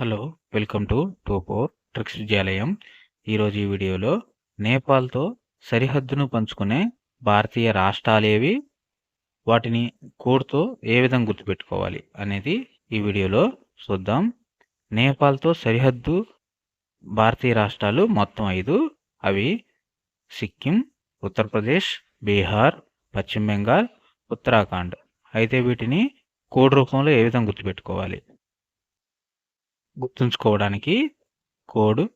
Hello welcome to two four tricks విద్యాలయం. ఈరోజు ఈ వీడియోలో నేపాల్తో సరిహద్దును పంచుకునే భారతీయ రాష్ట్రాలేవి వాటిని కోడ్తో ఏ విధంగా గుర్తుపెట్టుకోవాలి అనేది ఈ వీడియోలో చూద్దాం. నేపాల్తో సరిహద్దు భారతీయ రాష్ట్రాలు మొత్తం ఐదు. అవి సిక్కిం ఉత్తరప్రదేశ్ బీహార్ పశ్చిమ బెంగాల్ ఉత్తరాఖండ్. అయితే వీటిని కోడ్ రూపంలో ఏ విధంగా గుర్తుపెట్టుకోవాలి? గుర్తుంచుకోవడానికి కోడ్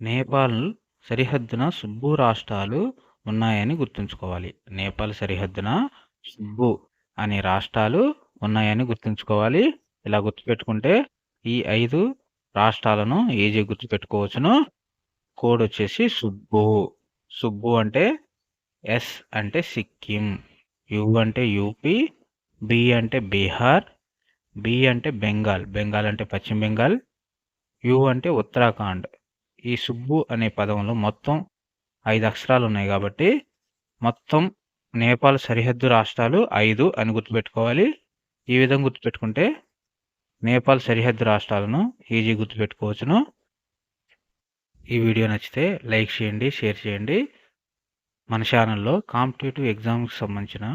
నేపాల్ సరిహద్దున సుబ్బు రాష్ట్రాలు ఉన్నాయని గుర్తుంచుకోవాలి. నేపాల్ సరిహద్దున సుబ్బు అనే రాష్ట్రాలు ఉన్నాయని గుర్తుంచుకోవాలి. ఇలా గుర్తుపెట్టుకుంటే ఈ ఐదు రాష్ట్రాలను ఈజీ గుర్తుపెట్టుకోవచ్చును? కోడ్ వచ్చేసి సుబ్బు. సుబ్బు అంటే ఎస్ అంటే సిక్కిం యు అంటే యూపీ బి అంటే బీహార్ బి అంటే బెంగాల్ బెంగాల్ అంటే పశ్చిమ బెంగాల్ యు అంటే ఉత్తరాఖండ్. ఈ సుబ్బు అనే పదంలో మొత్తం ఐదు అక్షరాలు ఉన్నాయి కాబట్టి మొత్తం నేపాల్ సరిహద్దు రాష్ట్రాలు ఐదు అని గుర్తుపెట్టుకోవాలి. ఈ విధంగా గుర్తుపెట్టుకుంటే నేపాల్ సరిహద్దు రాష్ట్రాలను ఈజీ గుర్తుపెట్టుకోవచ్చును. ఈ వీడియో నచ్చితే లైక్ చేయండి షేర్ చేయండి. మన ఛానల్లో కాంపిటేటివ్ ఎగ్జామ్కి సంబంధించిన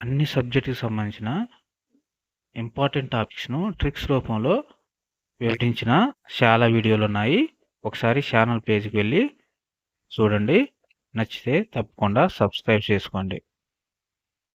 అన్ని సబ్జెక్టుకి సంబంధించిన ఇంపార్టెంట్ టాపిక్స్ను ట్రిక్స్ రూపంలో వివరించిన చాలా వీడియోలు ఉన్నాయి. ఒకసారి ఛానల్ పేజ్కి వెళ్ళి చూడండి. నచ్చితే తప్పకుండా సబ్స్క్రైబ్ చేసుకోండి.